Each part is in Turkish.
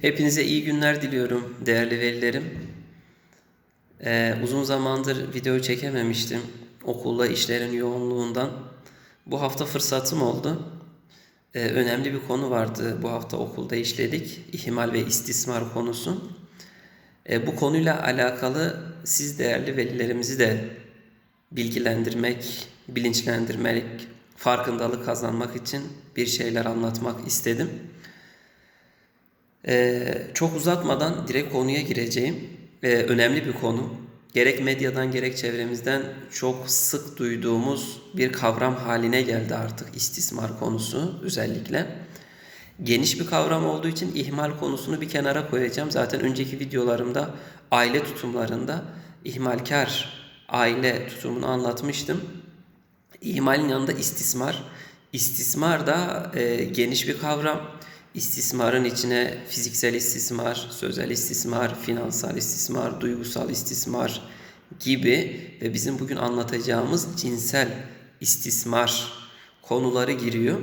Hepinize iyi günler diliyorum değerli velilerim. Ee, uzun zamandır video çekememiştim. Okulda işlerin yoğunluğundan. Bu hafta fırsatım oldu. Ee, önemli bir konu vardı bu hafta okulda işledik. İhmal ve istismar konusu. Ee, bu konuyla alakalı siz değerli velilerimizi de bilgilendirmek, bilinçlendirmek, farkındalık kazanmak için bir şeyler anlatmak istedim. Ee, çok uzatmadan direkt konuya gireceğim. Ee, önemli bir konu. Gerek medyadan gerek çevremizden çok sık duyduğumuz bir kavram haline geldi artık istismar konusu özellikle. Geniş bir kavram olduğu için ihmal konusunu bir kenara koyacağım. Zaten önceki videolarımda aile tutumlarında ihmalkar aile tutumunu anlatmıştım. İhmalin yanında istismar. İstismar da e, geniş bir kavram. İstismarın içine fiziksel istismar, sözel istismar, finansal istismar, duygusal istismar gibi ve bizim bugün anlatacağımız cinsel istismar konuları giriyor.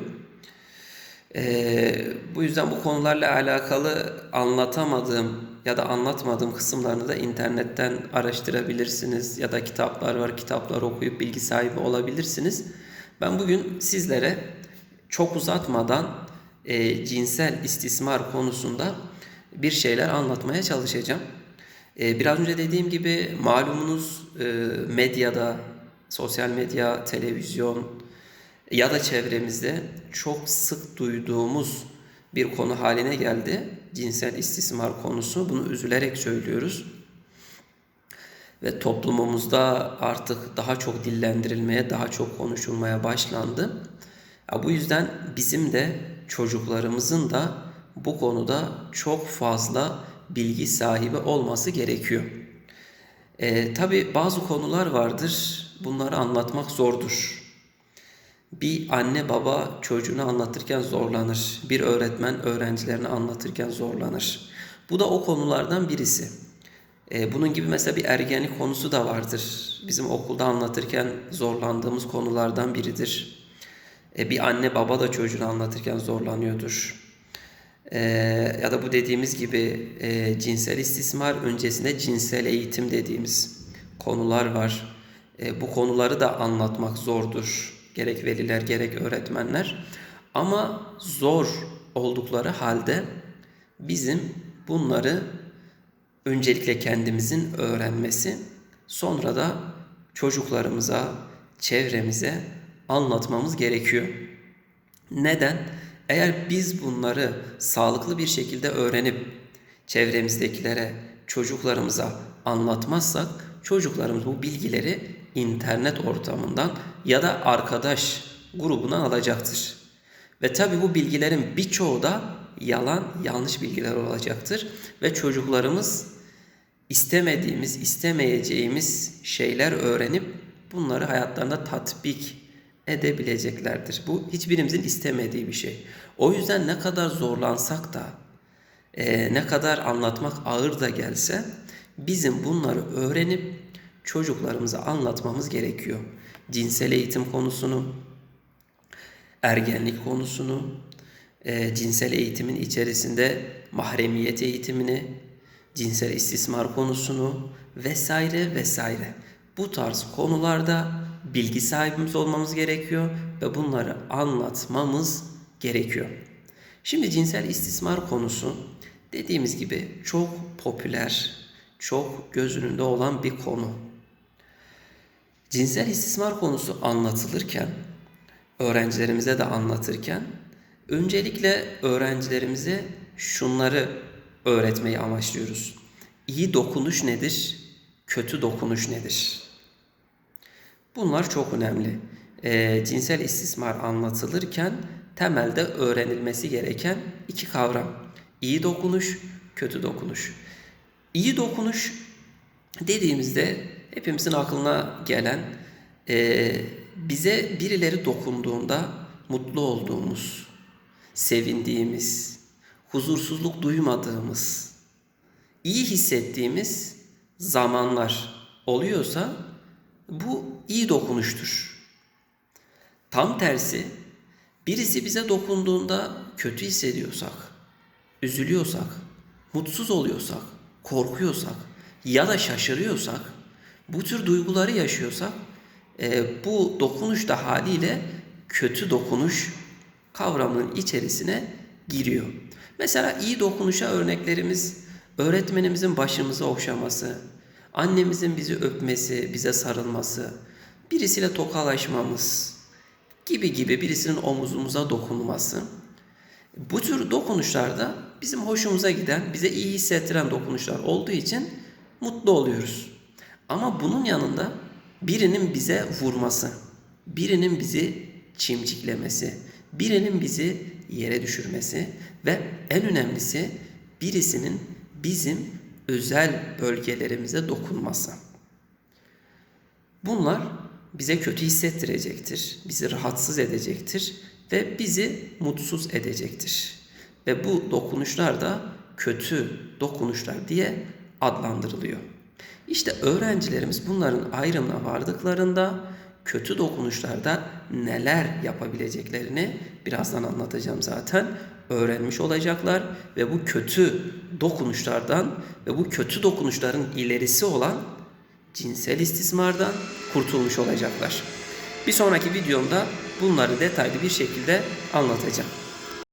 Ee, bu yüzden bu konularla alakalı anlatamadığım ya da anlatmadığım kısımlarını da internetten araştırabilirsiniz ya da kitaplar var kitaplar okuyup bilgi sahibi olabilirsiniz. Ben bugün sizlere çok uzatmadan e, cinsel istismar konusunda bir şeyler anlatmaya çalışacağım. E, biraz önce dediğim gibi malumunuz e, medyada, sosyal medya, televizyon ya da çevremizde çok sık duyduğumuz bir konu haline geldi. Cinsel istismar konusu. Bunu üzülerek söylüyoruz. Ve toplumumuzda artık daha çok dillendirilmeye, daha çok konuşulmaya başlandı. Ya bu yüzden bizim de çocuklarımızın da bu konuda çok fazla bilgi sahibi olması gerekiyor. E, Tabi bazı konular vardır, bunları anlatmak zordur. Bir anne baba çocuğunu anlatırken zorlanır. Bir öğretmen öğrencilerini anlatırken zorlanır. Bu da o konulardan birisi. E, bunun gibi mesela bir ergenlik konusu da vardır. Bizim okulda anlatırken zorlandığımız konulardan biridir. E, bir anne baba da çocuğunu anlatırken zorlanıyordur. E, ya da bu dediğimiz gibi e, cinsel istismar öncesinde cinsel eğitim dediğimiz konular var. Bu konuları da anlatmak zordur. Gerek veliler gerek öğretmenler. Ama zor oldukları halde bizim bunları öncelikle kendimizin öğrenmesi, sonra da çocuklarımıza, çevremize anlatmamız gerekiyor. Neden? Eğer biz bunları sağlıklı bir şekilde öğrenip çevremizdekilere, çocuklarımıza anlatmazsak çocuklarımız bu bilgileri internet ortamından ya da arkadaş grubundan alacaktır. Ve tabi bu bilgilerin birçoğu da yalan, yanlış bilgiler olacaktır. Ve çocuklarımız istemediğimiz, istemeyeceğimiz şeyler öğrenip bunları hayatlarında tatbik edebileceklerdir. Bu hiçbirimizin istemediği bir şey. O yüzden ne kadar zorlansak da, e, ne kadar anlatmak ağır da gelse bizim bunları öğrenip çocuklarımıza anlatmamız gerekiyor. Cinsel eğitim konusunu, ergenlik konusunu, e, cinsel eğitimin içerisinde mahremiyet eğitimini, cinsel istismar konusunu vesaire vesaire. Bu tarz konularda bilgi sahibimiz olmamız gerekiyor ve bunları anlatmamız gerekiyor. Şimdi cinsel istismar konusu dediğimiz gibi çok popüler, çok göz önünde olan bir konu. Cinsel istismar konusu anlatılırken, öğrencilerimize de anlatırken öncelikle öğrencilerimize şunları öğretmeyi amaçlıyoruz. İyi dokunuş nedir? Kötü dokunuş nedir? Bunlar çok önemli. E, cinsel istismar anlatılırken temelde öğrenilmesi gereken iki kavram. İyi dokunuş, kötü dokunuş. İyi dokunuş dediğimizde hepimizin aklına gelen e, bize birileri dokunduğunda mutlu olduğumuz, sevindiğimiz, huzursuzluk duymadığımız, iyi hissettiğimiz zamanlar oluyorsa bu iyi dokunuştur. Tam tersi birisi bize dokunduğunda kötü hissediyorsak, üzülüyorsak, mutsuz oluyorsak, korkuyorsak ya da şaşırıyorsak, bu tür duyguları yaşıyorsak e, bu dokunuş da haliyle kötü dokunuş kavramının içerisine giriyor. Mesela iyi dokunuşa örneklerimiz öğretmenimizin başımızı okşaması, annemizin bizi öpmesi, bize sarılması, birisiyle tokalaşmamız gibi gibi birisinin omuzumuza dokunması. Bu tür dokunuşlarda bizim hoşumuza giden, bize iyi hissettiren dokunuşlar olduğu için mutlu oluyoruz. Ama bunun yanında birinin bize vurması, birinin bizi çimçiklemesi, birinin bizi yere düşürmesi ve en önemlisi birisinin bizim özel bölgelerimize dokunması. Bunlar bize kötü hissettirecektir, bizi rahatsız edecektir ve bizi mutsuz edecektir. Ve bu dokunuşlar da kötü dokunuşlar diye adlandırılıyor. İşte öğrencilerimiz bunların ayrımına vardıklarında kötü dokunuşlarda neler yapabileceklerini birazdan anlatacağım zaten. Öğrenmiş olacaklar ve bu kötü dokunuşlardan ve bu kötü dokunuşların ilerisi olan cinsel istismardan kurtulmuş olacaklar. Bir sonraki videomda bunları detaylı bir şekilde anlatacağım.